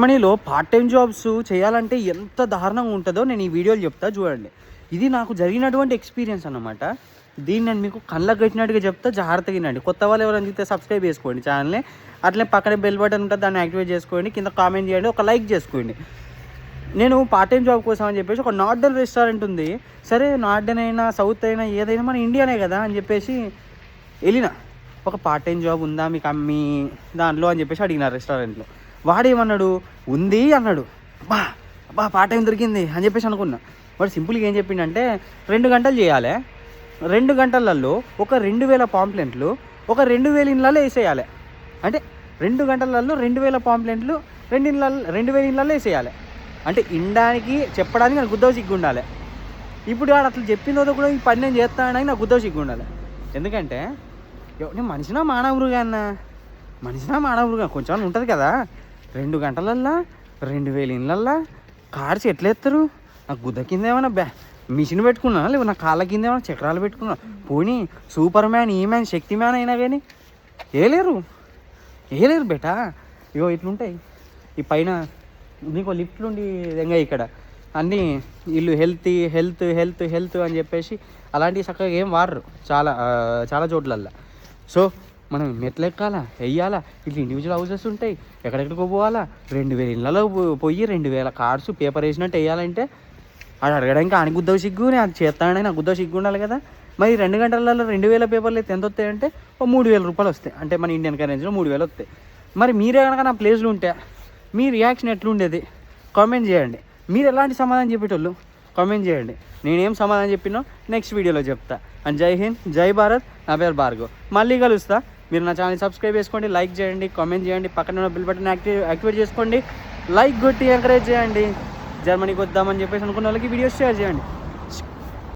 జర్మనీలో part time jobs చేయాలంటే ఎంత దారుణంగా ఉంటుందో నేను ఈ వీడియోలు చెప్తా చూడండి. ఇది నాకు జరిగినటువంటి ఎక్స్పీరియన్స్ అనమాట దీన్ని నేను మీకు కళ్ళకు కట్టినట్టుగా చెప్తా జాగ్రత్తగా వినండి. కొత్త వాళ్ళు ఎవరైనా చూస్తే సబ్స్క్రైబ్ చేసుకోండి ఛానల్ని అట్లే పక్కనే బెల్ బటన్ ఉంటుంది దాన్ని యాక్టివేట్ చేసుకోండి. కింద కామెంట్ చేయండి ఒక లైక్ చేసుకోండి. నేను పార్ట్ టైం జాబ్ కోసం అని చెప్పేసి ఒక నార్డన్ రెస్టారెంట్ ఉంది. సరే నార్డన్ అయినా సౌత్ అయినా ఏదైనా మన ఇండియానే కదా అని చెప్పేసి వెళ్ళిన. ఒక పార్ట్ టైం జాబ్ ఉందా మీకు అమ్మి దాంట్లో అని చెప్పేసి అడిగిన రెస్టారెంట్లో వాడేమన్నాడు? ఉంది అన్నాడు. బా బా పార్ట్ టైం దొరికింది అని చెప్పేసి అనుకున్నా. వాడు సింపుల్గా ఏం చెప్పిండంటే రెండు గంటలు చేయాలి. రెండు గంటలలో ఒక రెండు వేల పాంప్లెంట్లు ఒక రెండు వేల ఇళ్ళల్లో వేసేయాలి. అంటే రెండు గంటలలో రెండు వేల పాంప్లెంట్లు రెండు ఇళ్ళ రెండు వేల ఇళ్ళల్లో వేసేయాలి. అంటే ఇండానికి చెప్పడానికి నాకు గుద్దవ సిగ్గు ఉండాలి. ఇప్పుడు వాడు అట్లా చెప్పినదో కూడా ఈ పని నేను చేస్తానని నాకు గుద్దవ సిగ్గు ఉండాలి. ఎందుకంటే నేను మనిషినా మానవురుగా అన్న. మనిషినా మానవురుగా కొంచెం ఉంటుంది కదా. రెండు గంటలల్లా రెండు వేల ఇళ్ళల్లా కార్స్ ఎట్లా ఎత్తారు నాకు గుద్ద కింద ఏమైనా బ్యా మిషన్ పెట్టుకున్నా లేవు నా కాళ్ళ కింద ఏమైనా చక్రాలు పెట్టుకున్నా పోనీ సూపర్ మ్యాన్ ఈ మ్యాన్ శక్తి మ్యాన్ అయినా కానీ ఏలేరు ఏలేరు బేటా? ఇగో ఇట్లుంటాయి. ఈ పైన నీకు లిఫ్ట్లు ఉండి విధంగా ఇక్కడ? అన్నీ వీళ్ళు హెల్త్ హెల్త్ హెల్త్ హెల్త్ అని చెప్పేసి అలాంటివి చక్కగా ఏం వాడరు చాలా చాలా చోట్లల్లో. సో మనం మెట్లు ఎక్కాలా వెయ్యాలా? ఇట్లా ఇండివిజువల్ హౌసెస్ ఉంటాయి. ఎక్కడెక్కడికో పోవాలా? రెండు వేల ఇళ్ళలో పో- పోయి రెండు వేల కార్డ్స్ పేపర్ వేసినట్టు వేయాలంటే అది అడగడానికి ఆయన గుద్దవ సిగ్గు నేను అది చేస్తానని నాకు గుద్దవ సిగ్గు ఉండాలి కదా. మరి రెండు గంటలలో రెండు వేల పేపర్లు అయితే ఎంత వస్తాయంటే ఓ మూడు వేల రూపాయలు వస్తాయి. అంటే మన ఇండియన్ కరెన్సీలో మూడు వేలు వస్తాయి. మరి మీరే కనుక నా ప్లేస్లో ఉంటే మీ రియాక్షన్ ఎట్లుండేది? కామెంట్ చేయండి. మీరు ఎలాంటి సమాధానం చెప్పేటోళ్ళు? కామెంట్ చేయండి. నేనేం సమాధానం చెప్పినో నెక్స్ట్ వీడియోలో చెప్తా. అండ్ జై హింద్ జై భారత్. నా పేరు భార్గవ్. మళ్ళీ కలుస్తా. మీరు నా ఛానల్ సబ్స్క్రైబ్ చేసుకోండి లైక్ చేయండి కామెంట్ చేయండి పక్కన ఉన్న బిల్ బటన్ యాక్టివ్ యాక్టివేట్ చేసుకోండి లైక్ కొట్టి ఎంకరేజ్ చేయండి. జర్మనీకి వద్దామని చెప్పేసి అనుకున్న వాళ్ళకి వీడియోస్ షేర్ చేయండి.